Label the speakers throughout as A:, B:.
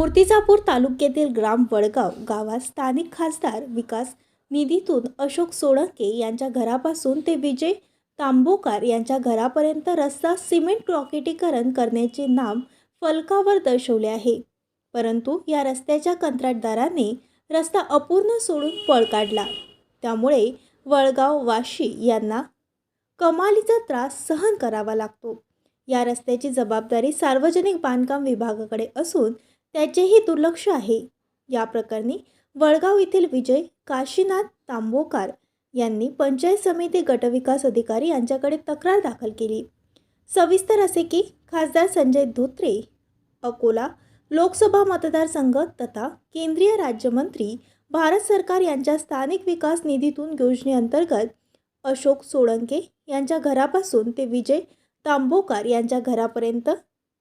A: मूर्तिजापूर तालुक्यातील ग्राम वडगाव गावात स्थानिक खासदार विकास निधीतून अशोक सोळंके यांच्या घरापासून ते विजय तांबोकार यांच्या घरापर्यंत रस्ता सिमेंट क्रॉकेटीकरण करण्याचे नाम फलकावर दर्शवले आहे. परंतु या रस्त्याच्या कंत्राटदाराने रस्ता अपूर्ण सोडून पळ काढला. त्यामुळे वळगाव वाशी यांना कमालीचा त्रास सहन करावा लागतो. या रस्त्याची जबाबदारी सार्वजनिक बांधकाम विभागाकडे असून त्याचेही दुर्लक्ष आहे. या प्रकरणी वळगाव येथील विजय काशीनाथ तांबोकार यांनी पंचायत समिती गटविकास अधिकारी यांच्याकडे तक्रार दाखल केली. सविस्तर असे की खासदार संजय धोत्रे अकोला लोकसभा मतदारसंघ तथा केंद्रीय राज्यमंत्री भारत सरकार यांच्या स्थानिक विकास निधीतून योजनेअंतर्गत अशोक सोळंके यांच्या घरापासून ते विजय तांबोकार यांच्या घरापर्यंत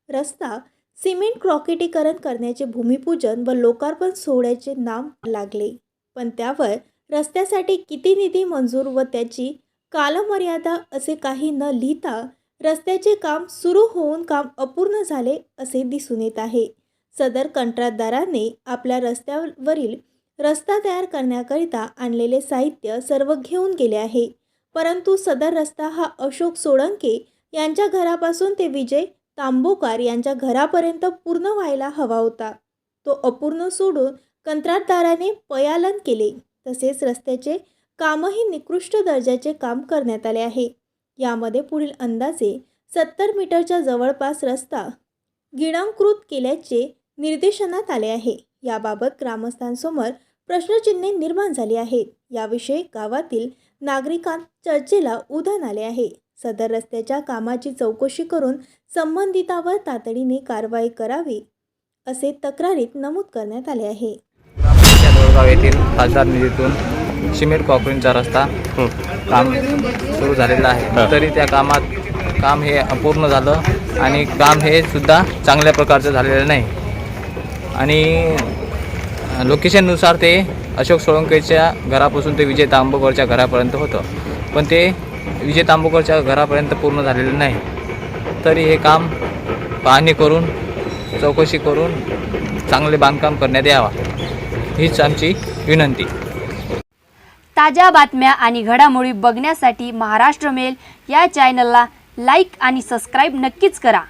A: रस्ता सिमेंट क्रॉकेटीकरण करण्याचे भूमिपूजन व लोकार्पण सोहळ्याचे नाम लागले. पण त्यावर रस्त्यासाठी किती निधी मंजूर व त्याची कालमर्यादा असे काही न लिहिता रस्त्याचे काम सुरू होऊन काम अपूर्ण झाले असे दिसून येत आहे. सदर कंत्राटदाराने आपल्या रस्त्यावरील रस्ता तयार करण्याकरिता आणलेले साहित्य सर्व घेऊन गेले आहे. परंतु सदर रस्ता हा अशोक सोळंके यांच्या घरापासून ते विजय तांबोकार यांच्या घरापर्यंत पूर्ण व्हायला हवा होता. तो अपूर्ण सोडून कंत्राटदाराने पयालन केले. तसेच रस्त्याचे कामही निकृष्ट दर्जाचे काम करण्यात आले आहे. यामध्ये पुढील अंदाजे सत्तर मीटरच्या जवळपास रस्ता गिणांकृत केल्याचे निर्देशनात आले आहे. याबाबत ग्रामस्थांसमोर प्रश्नचिन्हे निर्माण झाली आहेत. याविषयी गावातील नागरिकांत चर्चेला उधाण आले आहे. सदर रस्त्याच्या कामाची चौकशी करून संबंधितावर तातडीने कारवाई करावी असे तक्रारीत नमूद करण्यात आले आहे.
B: येथील खासदार निधीतून सिमेंट कॉन्क्रीटचा रस्ता काम सुरू झालेलं आहे. तरी त्या कामात काम हे अपूर्ण झालं आणि काम हे सुद्धा चांगल्या प्रकारचं झालेलं नाही. आणि लोकेशननुसार ते अशोक सोळंकेच्या घरापासून ते विजय तांबोकरच्या घरापर्यंत होतं. पण ते विजय तांबूकरच्या घरापर्यंत पूर्ण झालेलं नाही. तरी हे काम पाहणी करून चौकशी करून चांगले बांधकाम करण्यात यावा हीच आमची विनंती.
C: ताज्या बातम्या आणि घडामोडी बघण्यासाठी महाराष्ट्र मेल या चॅनलला लाईक आणि सबस्क्राईब नक्कीच करा.